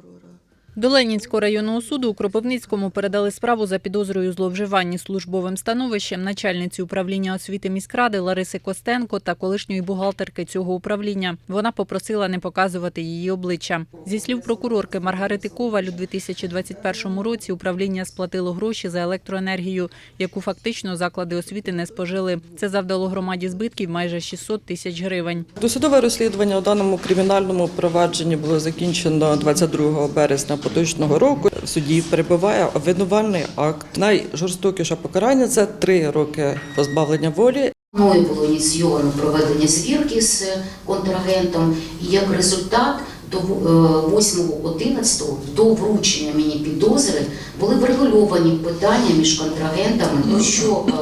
прокурора. До Ленінського районного суду у Кропивницькому передали справу за підозрою зловживанні службовим становищем начальниці управління освіти міськради Лариси Костенко та колишньої бухгалтерки цього управління. Вона попросила не показувати її обличчя. Зі слів прокурорки Маргарити Коваль, у 2021 році управління сплатило гроші за електроенергію, яку фактично заклади освіти не спожили. Це завдало громаді збитків майже 600 тисяч гривень. Досудове розслідування у даному кримінальному провадженні було закінчено 22 березня поточного року. В суді перебуває обвинувальний акт. Найжорстокіше покарання це три роки позбавлення волі. Мною було ініційовано проведення звірки з контрагентом, і як результат до е, 8.11 до вручення мені підозри були врегульовані питання між контрагентами, то що е,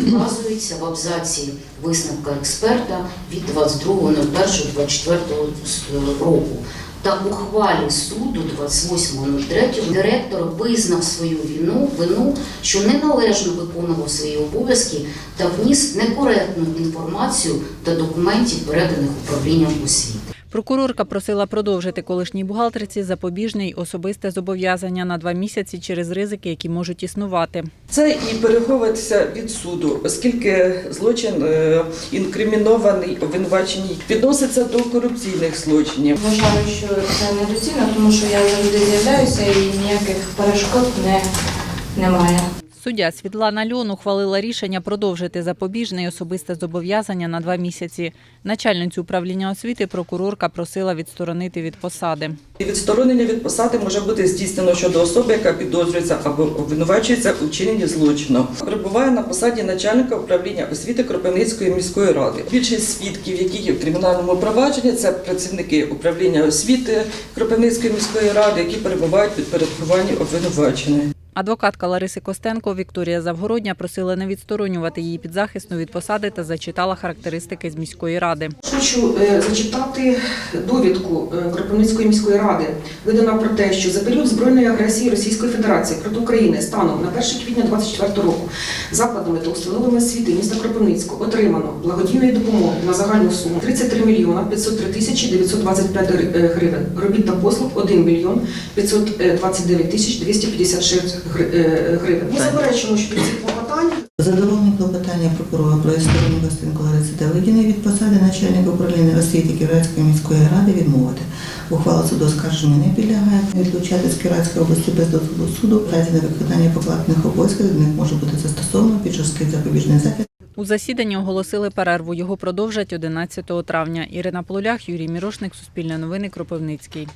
вказується в абзаці висновка експерта від 22.01.24 року. Та ухвалі суду 28.03 директор визнав свою вину, вину, що неналежно виконував свої обов'язки та вніс некоректну інформацію та документів, переданих управлінням освіти. Прокурорка просила продовжити колишній бухгалтерці запобіжне й особисте зобов'язання на два місяці через ризики, які можуть існувати. Це і переховуватися від суду, оскільки злочин е, інкримінований, обвинувачений відноситься до корупційних злочинів. Вважаю, що це недоцільно, тому що я завжди з'являюся і ніяких перешкод не, немає. Суддя Світлана Льон ухвалила рішення продовжити запобіжне й особисте зобов'язання на два місяці. Начальницю управління освіти прокурорка просила відсторонити від посади. Відсторонення від посади може бути здійснено щодо особи, яка підозрюється або обвинувачується у вчиненні злочину. Перебуває на посаді начальника управління освіти Кропивницької міської ради. Більшість свідків, які є в кримінальному провадженні, це працівники управління освіти Кропивницької міської ради, які перебувають в підпорядкуванні обвинуваченої. Адвокатка Лариси Костенко Вікторія Завгородня просила не відсторонювати її підзахисну від посади та зачитала характеристики з міської ради. Хочу е, зачитати довідку е, Кропивницької міської ради, видана про те, що за період збройної агресії Російської Федерації проти України станом на 1 квітня 2024 року закладами та установами освіти міста Кропивницького отримано благодійної допомоги на загальну суму 33 мільйона 503 тисячі 925 гри- е, гривень, робіт та послуг 1 мільйон 529 тисяч 256 гри- е, гривень. Ми заперечуємо, що від цих клопотань Задоволені клопотання прокурора про історію Гостинку Лариси Давидіної від посади начальника управління освіти Кіровоградської міської ради відмовити. Ухвала суду оскарження не підлягає. Відлучати з Кіровоградської області без дозволу суду. В разі невиконання покладених обов'язків до них може бути застосовано під жорсткий запобіжний захід. У засіданні оголосили перерву. Його продовжать 11 травня. Ірина Полулях, Юрій Мірошник, Суспільне новини, Кропивницький.